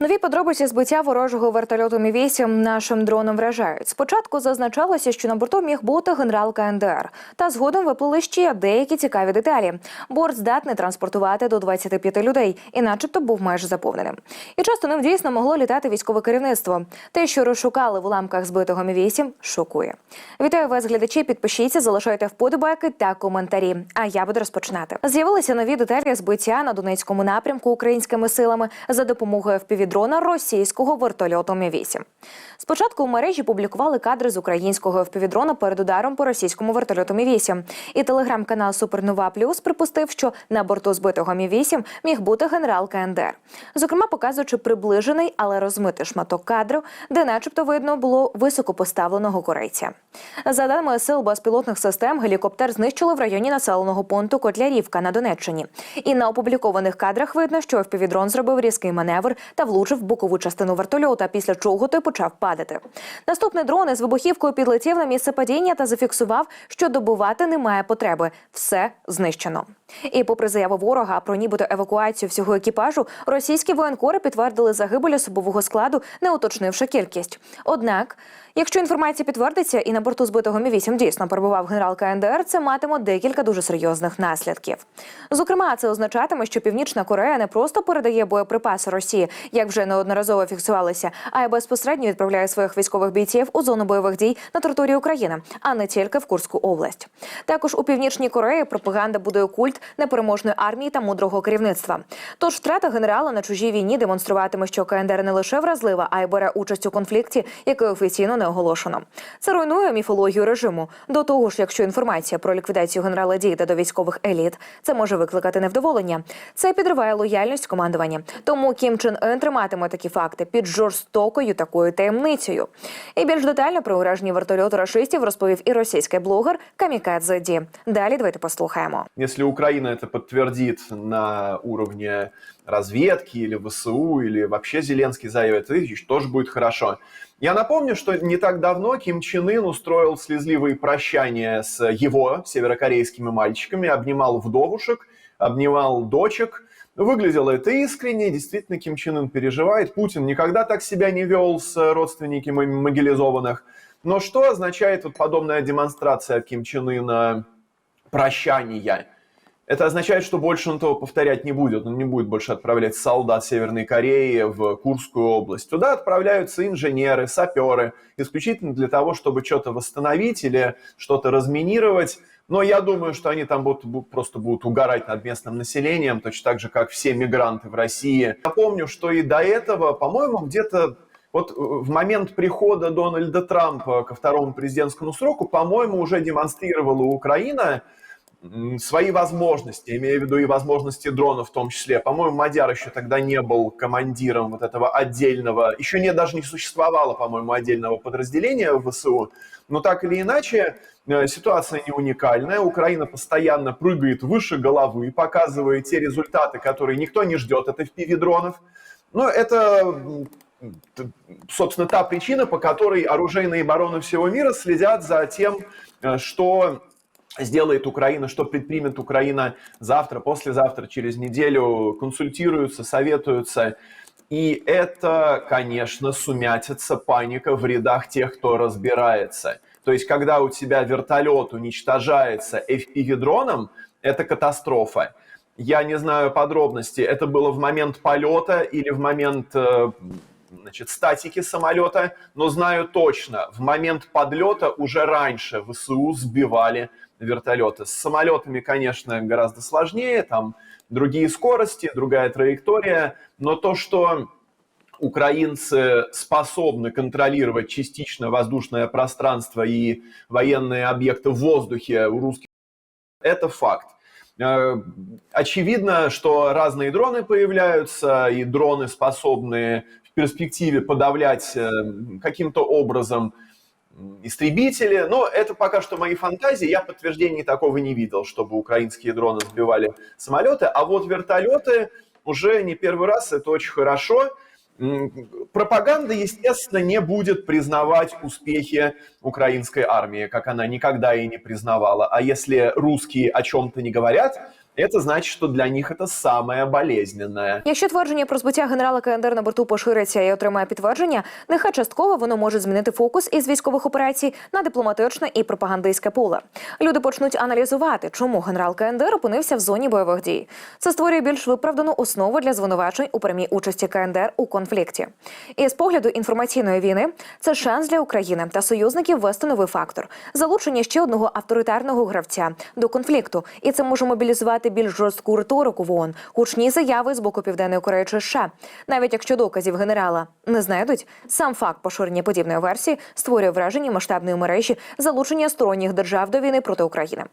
Нові подробиці збиття ворожого вертольоту Мі 8 нашим дроном вражають. Спочатку зазначалося, що на борту міг бути генерал КНДР. Та згодом виплили ще деякі цікаві деталі. Борт здатний транспортувати до 25 людей, і, начебто, був майже заповненим. І часто ним дійсно могло літати військове керівництво. Те, що розшукали в уламках збитого Мі 8 шокує. Вітаю вас, глядачі. Підпишіться, залишайте вподобайки та коментарі. А я буду розпочинати. З'явилися нові деталі збиття на Донецькому напрямку українськими силами за допомогою впівдрона російського вертольоту Мі 8 Спочатку у мережі публікували кадри з українського впівдрона перед ударом по російському вертольоту Мі 8 І телеграм-канал Супернова Плюс припустив, що на борту збитого Мі 8 міг бути генерал КНДР. Зокрема, показуючи приближений, але розмитий шматок кадру, де, начебто, видно було високопоставленого корейця. За даними сил безпілотних систем, гелікоптер знищили в районі населеного пункту Котлярівка на Донеччині. І на опублікованих кадрах видно, що впівдрон зробив різкий маневр та влучив в бокову частину вертольота, після чого той почав падати. Наступний дрон із вибухівкою підлетів на місце падіння та зафіксував, що добувати немає потреби. Все знищено. І попри заяву ворога про нібито евакуацію всього екіпажу, російські воєнкори підтвердили загибель особового складу, не уточнивши кількість. Однак, якщо інформація підтвердиться і на борту збитого Мі 8 дійсно перебував генерал КНДР, це матиме декілька дуже серйозних наслідків. Зокрема, це означатиме, що Північна Корея не просто передає боєприпаси Росії, як вже неодноразово фіксувалося, а й безпосередньо відправляє своїх військових бійців у зону бойових дій на території України, а не тільки в Курську область. Також у північній Кореї пропаганда будує культ непереможної армії та мудрого керівництва. Тож втрата генерала на чужій війні демонструватиме, що КНДР не лише вразлива, а й бере участь у конфлікті, який офіційно не оголошено. Це руйнує міфологію режиму. До того ж, якщо інформація про ліквідацію генерала дійде до військових еліт, це може викликати невдоволення. Це підриває лояльність командування. Тому Кім Чен Ын триматиме такі факти під жорстокою такою таємницею. І більш детально про ураження вертольоту рашистів розповів і російський блогер Камікадзе Ді. Далі давайте послухаємо. Если Украина это подтвердит на уровне разведки или ВСУ, или вообще Зеленский заявит, это тоже будет хорошо. Я напомню, что не так давно Ким Чен Ын устроил слезливые прощания с его северокорейскими мальчиками, обнимал вдовушек, обнимал дочек. Выглядело это искренне, действительно Ким Чен Ын переживает. Путин никогда так себя не вел с родственниками мобилизованных. Но что означает вот подобная демонстрация Ким Чен Ына прощания? Это означает, что больше он этого повторять не будет. Он не будет больше отправлять солдат Северной Кореи в Курскую область. Туда отправляются инженеры, саперы, исключительно для того, чтобы что-то восстановить или что-то разминировать. Но я думаю, что они там будут, просто будут угорать над местным населением, точно так же, как все мигранты в России. Напомню, что и до этого, по-моему, где-то вот э, в момент прихода Дональда Трампа ко второму президентскому сроку, по-моему, уже демонстрировала Украина свои возможности, имея в виду и возможности дрона в том числе. По-моему, Мадяр еще тогда не был командиром вот этого отдельного, еще не, даже не существовало, по-моему, отдельного подразделения в ВСУ. Но так или иначе, э, ситуация не уникальная. Украина постоянно прыгает выше головы, показывает те результаты, которые никто не ждет от FPV-дронов. Но это, м, т- собственно, та причина, по которой оружейные бароны всего мира следят за тем, э, что сделает Украина, что предпримет Украина завтра, послезавтра, через неделю, консультируются, советуются. И это, конечно, сумятица, паника в рядах тех, кто разбирается. То есть, когда у тебя вертолет уничтожается FPV-дроном, это катастрофа. Я не знаю подробностей, это было в момент полета или в момент э, значит, статики самолета, но знаю точно, в момент подлета уже раньше ВСУ сбивали вертолеты. С самолетами, конечно, гораздо сложнее, там другие скорости, другая траектория, но то, что украинцы способны контролировать частично воздушное пространство и военные объекты в воздухе у русских, это факт. Э, Очевидно, что разные дроны появляются, и дроны способны в перспективе подавлять э, каким-то образом истребители. Но это пока что мои фантазии. Я подтверждений такого не видел, чтобы украинские дроны сбивали самолеты. А вот вертолеты уже не первый раз, это очень хорошо. Пропаганда, естественно, не будет признавать успехи украинской армии, как она никогда и не признавала. А если русские о чем-то не говорят, это значит, что для них это самое болезненное. Якщо твердження про збиття генерала КНДР на борту пошириться і отримає підтвердження, нехай частково воно може змінити фокус із військових операцій на дипломатичне і пропагандистське поле. Люди почнуть аналізувати, чому генерал КНДР опинився в зоні бойових дій. Це створює більш виправдану основу для звинувачень у прямій участі КНДР у конфлікті. І з погляду інформаційної війни це шанс для України та союзників ввести новий фактор залучення ще одного авторитарного гравця до конфлікту, і це може мобілізувати більш жорстку риторику в ООН, гучні заяви з боку Південної Кореї чи США. Навіть якщо доказів генерала не знайдуть, сам факт поширення подібної версії створює враження масштабної мережі залучення сторонніх держав до війни проти України.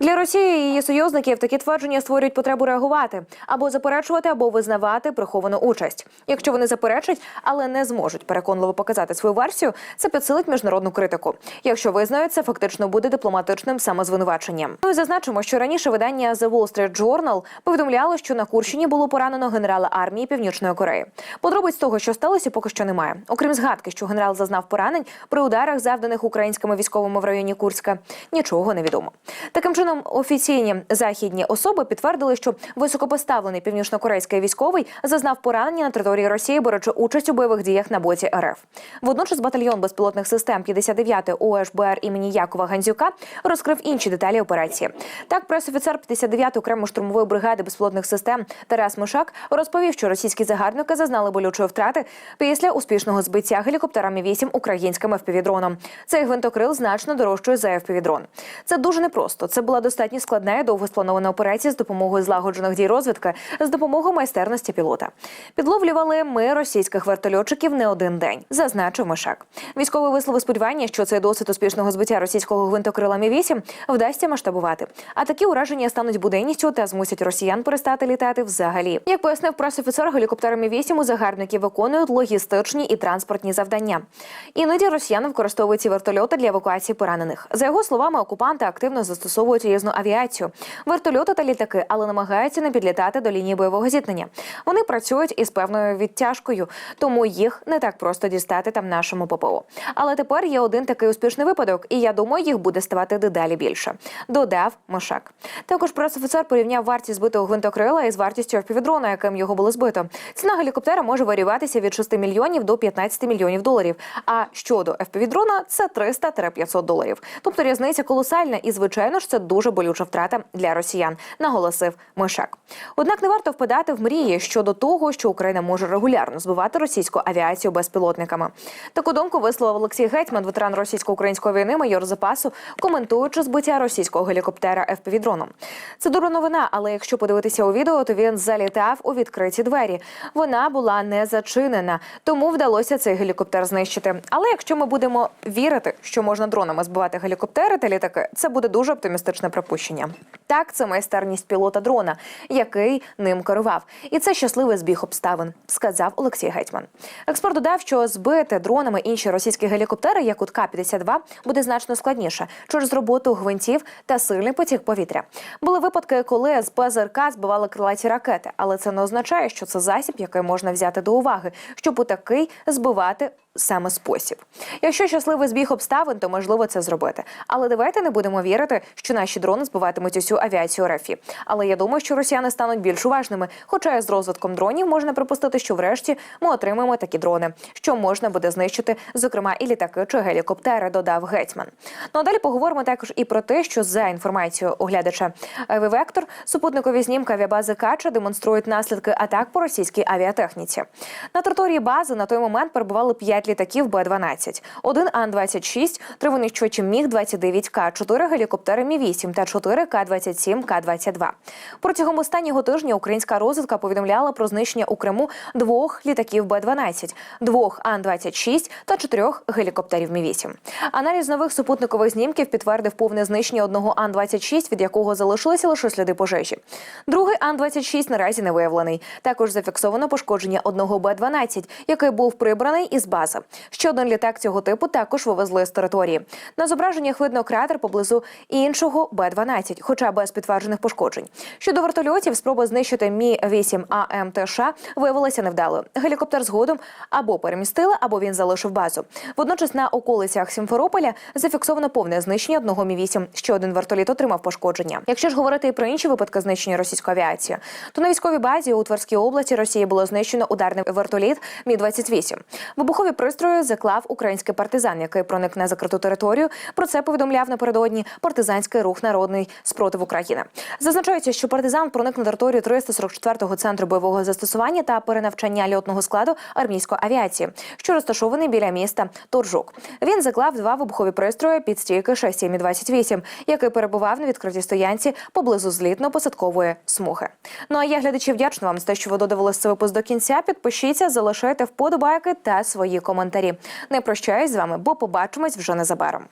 Для Росії і її союзників такі твердження створюють потребу реагувати або заперечувати, або визнавати приховану участь. Якщо вони заперечать, але не зможуть переконливо показати свою версію, це підсилить міжнародну критику. Якщо визнають, це фактично буде дипломатичним самозвинуваченням. Ну і зазначимо, що раніше видання The Wall Street Journal повідомляло, що на Курщині було поранено генерала армії Північної Кореї. Подробиць того, що сталося, поки що немає. Окрім згадки, що генерал зазнав поранень при ударах, завданих українськими військовими в районі Курська, нічого не відомо. Таким чином, офіційні західні особи підтвердили, що високопоставлений північнокорейський військовий зазнав поранення на території Росії, беручи участь у бойових діях на боці РФ. Водночас батальйон безпілотних систем 59 ОШБР імені Якова Гандзюка розкрив інші деталі операції. Так, пресофіцер 59 окремо штурмової бригади безпілотних систем Тарас Мишак розповів, що російські загарбники зазнали болючої втрати після успішного збиття гелікоптера Мі-8 українським FPV-дроном. Цей гвинтокрил значно дорожчий за FPV-дрон. Це дуже непросто. Це була достатньо складна і довго спланована операція з допомогою злагоджених дій розвідки, з допомогою майстерності пілота. Підловлювали ми російських вертольотчиків не один день, зазначив Мишак. Військовий висловив сподівання, що цей досвід успішного збиття російського гвинтокрила Мі-8 вдасться масштабувати. А такі ураження стануть буденністю та змусять росіян перестати літати взагалі. Як пояснив пресофіцер, гелікоптери Мі-8 у загарбників виконують логістичні і транспортні завдання. Іноді росіяни використовують ці вертольоти для евакуації поранених. За його словами, окупанти активно застосовують різну авіацію, вертольоти та літаки, але намагаються не підлітати до лінії бойового зіткнення. Вони працюють із певною відтяжкою, тому їх не так просто дістати там нашому ППО. Але тепер є один такий успішний випадок, і я думаю, їх буде ставати дедалі більше. Додав Мишак. Також пресофіцер порівняв вартість збитого гвинтокрила із вартістю FPV-дрона, яким його було збито. Ціна гелікоптера може варіюватися від 6 мільйонів до 15 мільйонів доларів. А щодо FPV-дрона – це 300-500 доларів. Тобто різниця колосальна, і звичайно ж це дуже болюча втрата для росіян, наголосив Мишак. Однак не варто впадати в мрії щодо того, що Україна може регулярно збивати російську авіацію безпілотниками. Таку думку висловив Олексій Гетьман, ветеран російсько-української війни, майор запасу, коментуючи збиття російського гелікоптера FPV-дроном. Це добра новина, але якщо подивитися у відео, то він залітав у відкриті двері. Вона була не зачинена, тому вдалося цей гелікоптер знищити. Але якщо ми будемо вірити, що можна дронами збивати гелікоптери та літаки, це буде дуже оптимістичне припущення. Так, це майстерність пілота дрона, який ним керував, і це щасливий збіг обставин, сказав Олексій Гетьман. Експерт додав, що збити дронами інші російські гелікоптери, як у ТК-52, буде значно складніше через роботу гвинтів та сильний потік повітря. Були випадки, коли з ПЗРК збивали крилаті ракети, але це не означає, що це засіб, який можна взяти до уваги, щоб у такий збивати саме спосіб. Якщо щасливий збіг обставин, то можливо це зробити. Але давайте не будемо вірити, що наші дрони збиватимуть усю авіацію РФ. Але я думаю, що росіяни стануть більш уважними. Хоча з розвитком дронів можна припустити, що врешті ми отримаємо такі дрони, що можна буде знищити, зокрема, і літаки чи гелікоптери, додав гетьман. Ну а далі поговоримо також і про те, що за інформацією оглядача Вектор супутникові знімки авіабази Кача демонструють наслідки атак по російській авіатехніці. На території бази на той момент перебували 5 літаків Б-12, один Ан-26, три винищувачі Міг-29К, 4 гелікоптери Мі-8 та 4 К-27, К-22. Протягом останнього тижня українська розвідка повідомляла про знищення у Криму двох літаків Б-12, двох Ан-26 та чотирьох гелікоптерів Мі-8. Аналіз нових супутникових знімків підтвердив повне знищення одного Ан-26, від якого залишилися лише сліди пожежі. Другий Ан-26 наразі не виявлений. Також зафіксовано пошкодження одного Б-12, який був прибраний із бази. Одеси. Ще один літак цього типу також вивезли з території. На зображеннях видно кратер поблизу іншого Б-12, хоча без підтверджених пошкоджень. Щодо вертольотів, спроба знищити Мі 8 АМТШ виявилася невдалою. Гелікоптер згодом або перемістили, або він залишив базу. Водночас на околицях Сімферополя зафіксовано повне знищення одного Мі 8 Ще один вертоліт отримав пошкодження. Якщо ж говорити і про інші випадки знищення російської авіації, то на військовій базі у Тверській області Росії було знищено ударний вертоліт Мі 28 Вибухові пристрої заклав український партизан, який проник на закриту територію. Про це повідомляв напередодні партизанський рух Народний спротив України. Зазначається, що партизан проник на територію 344-го центру бойового застосування та перенавчання льотного складу армійської авіації, що розташований біля міста Торжук. Він заклав два вибухові пристрої під стійки шасі Мі 28 який перебував на відкритій стоянці поблизу злітно-посадкової смуги. Ну а я глядачі вдячна вам за те, що ви додивилися цей випуск до кінця. Підпишіться, залишайте вподобайки та свої коментарі. Не прощаюсь з вами, бо побачимось вже незабаром.